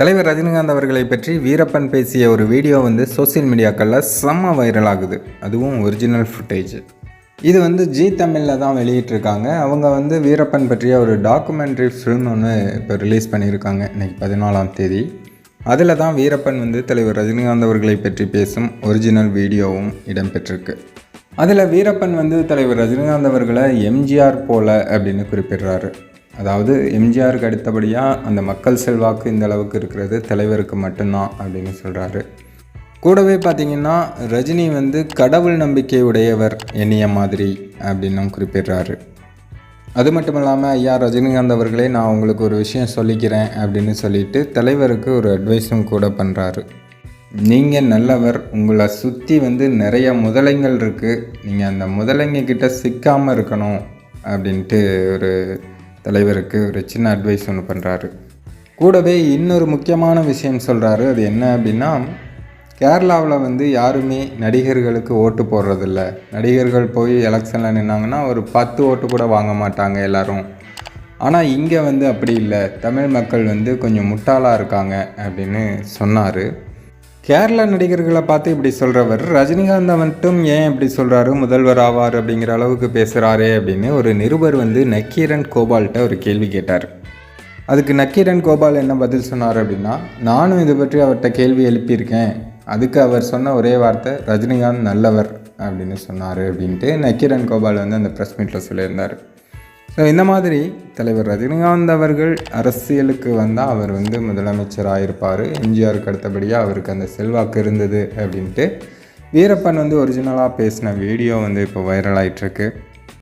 தலைவர் ரஜினிகாந்த் அவர்களை பற்றி வீரப்பன் பேசிய ஒரு வீடியோ வந்து சோஷியல் மீடியாக்களில் செம்ம வைரல் ஆகுது. அதுவும் ஒரிஜினல் ஃபுட்டேஜ் இது வந்து ஜி தமிழில் தான் வெளியிட்டிருக்காங்க. அவங்க வந்து வீரப்பன் பற்றிய ஒரு டாக்குமெண்ட்ரி ஃபிலிம் ஒன்று இப்போ ரிலீஸ் பண்ணியிருக்காங்க. இன்றைக்கி பதினாலாம் தேதி. அதில் தான் வீரப்பன் வந்து தலைவர் ரஜினிகாந்த் அவர்களை பற்றி பேசும் ஒரிஜினல் வீடியோவும் இடம்பெற்றிருக்கு. அதில் வீரப்பன் வந்து தலைவர் ரஜினிகாந்த் அவர்களை எம்ஜிஆர் போல அப்படின்னு குறிப்பிடுறாரு. அதாவது எம்ஜிஆருக்கு அடுத்தபடியாக அந்த மக்கள் செல்வாக்கு இந்த அளவுக்கு இருக்கிறது தலைவருக்கு மட்டும்தான் அப்படின்னு சொல்கிறாரு கூடவே பார்த்தீங்கன்னா ரஜினி வந்து கடவுள் நம்பிக்கை உடையவர் என்னைய மாதிரி அப்படின்னும் குறிப்பிடுறாரு. அது மட்டும் இல்லாமல் ஐயா ரஜினிகாந்த் அவர்களே நான் உங்களுக்கு ஒரு விஷயம் சொல்லிக்கிறேன் அப்படின்னு சொல்லிட்டு தலைவருக்கு ஒரு அட்வைஸும் கூட பண்ணுறாரு நீங்கள் நல்லவர் உங்களை சுற்றி வந்து நிறைய முதலைங்கள் இருக்குது நீங்கள் அந்த முதலைங்க கிட்ட சிக்காமல் இருக்கணும் அப்படின்ட்டு ஒரு தலைவருக்கு ஒரு சின்ன அட்வைஸ் ஒன்று பண்ணுறாரு கூடவே இன்னொரு முக்கியமான விஷயம் சொல்கிறாரு அது என்ன அப்படின்னா கேரளாவில் வந்து யாருமே நடிகர்களுக்கு ஓட்டு போடுறதில்ல. நடிகர்கள் போய் எலெக்ஷனில் நின்னாங்கன்னா ஒரு பத்து ஓட்டு கூட வாங்க மாட்டாங்க எல்லோரும். ஆனால் இங்கே வந்து அப்படி இல்லை. தமிழ் மக்கள் வந்து கொஞ்சம் முட்டாளாக இருக்காங்க அப்படின்னு சொன்னார். கேரளா நடிகர்களை பார்த்து இப்படி சொல்கிறவர் ரஜினிகாந்தை மட்டும் ஏன் இப்படி சொல்கிறாரு முதல்வர் ஆவார் அப்படிங்கிற அளவுக்கு பேசுகிறாரே அப்படின்னு ஒரு நிருபர் வந்து நக்கீரன் கோபால்கிட்ட ஒரு கேள்வி கேட்டார். அதுக்கு நக்கீரன் கோபால் என்ன பதில் சொன்னார் அப்படின்னா நானும் இதை பற்றி அவர்கிட்ட கேள்வி எழுப்பியிருக்கேன். அதுக்கு அவர் சொன்ன ஒரே வார்த்தை ரஜினிகாந்த் நல்லவர் அப்படின்னு சொன்னார் அப்படின்ட்டு நக்கீரன் கோபால் வந்து அந்த ப்ரெஸ் மீட்டில் சொல்லியிருந்தார். ஸோ இந்த மாதிரி தலைவர் ரஜினிகாந்த் அவர்கள் அரசியலுக்கு வந்தால் அவர் வந்து முதலமைச்சராக இருப்பார் எம்ஜிஆருக்கு அடுத்தபடியாக அவருக்கு அந்த செல்வாக்கு இருந்தது அப்படின்ட்டு வீரப்பன் வந்து ஒரிஜினலாக பேசின வீடியோ வந்து இப்போ வைரல் ஆயிட்டிருக்கு.